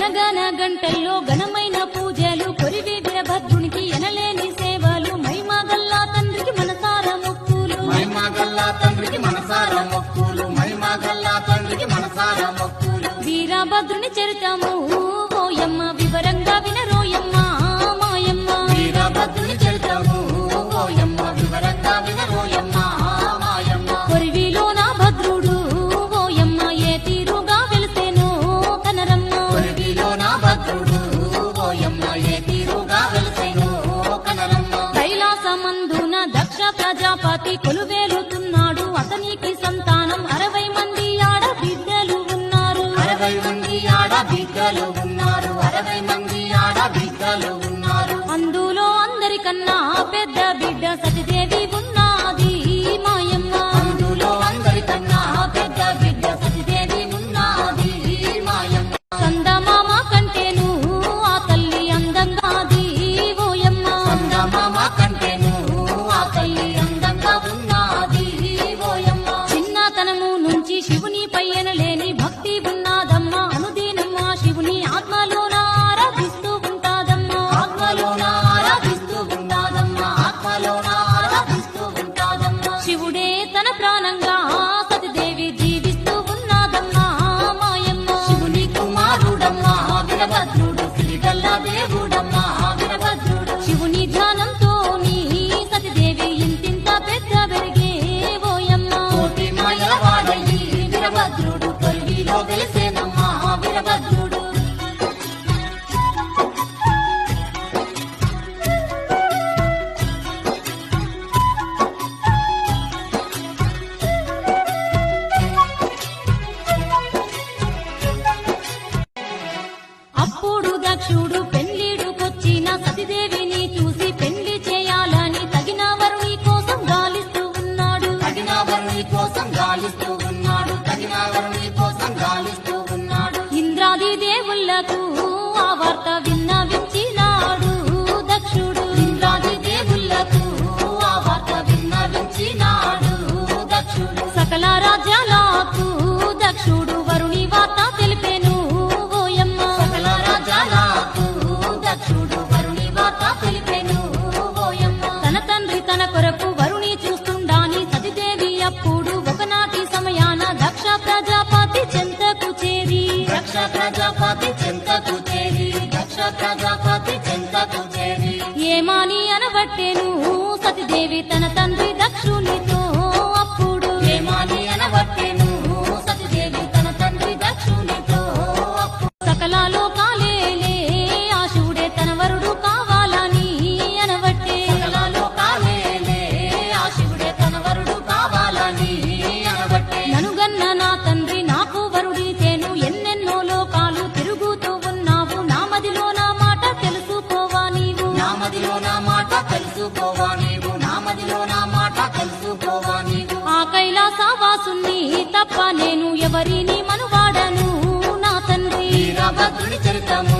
గనగన గంటల్లో ఘనమైన పూజలు కొరివి వీరభద్రునికి ఎనలేని సేవలు మైమాగల్లా తండ్రికి మనసార మొక్కులు. మైమాగల్లా తండ్రికి మనసార మొక్కులు మైమాగల్లా తండ్రికి మనసార మొక్కులు. వీరభద్రుని చరితము ఓయమ్మ వివరంగా వినరోయమ్మా మాయమ్మ. వీరభద్రుని దక్ష ప్రజాపతి కొలువేలుతున్నాడు. అతనికి సంతానం అరవై మంది ఆడ ఆడబిడ్డలు ఉన్నారు. అరవై మంది ఆడబిడ్డలు ఉన్నారు. అరవై మంది ఆడబిడ్డలు ఉన్నారు. అందులో అందరికన్నా పెద్ద బిడ్డ సతిదేవి దక్షుడు పెళ్ళిడుకొచ్చిన సతీదేవిని చూసి పెళ్ళి చేయాలని తగిన వరుణి కోసం గాలిస్తూ ఉన్నాడు. తగిన వరుణి కోసం గాలిస్తూ ఉన్నాడు. తగిన వరుణి కోసం గాలిస్తూ ఉన్నాడు. ఇంద్రాది దేవుళ్ళకు ప్రజాపతి చింత తుచేరి దక్ష ప్రజాపతి చింత తుచేరి ఏమాని అనబట్టెను సతిదేవి తన తండ్రి దాసుని తప్ప నేను ఎవరిని మనువాడను? నా తండ్రి రాభద్రుని చరితము.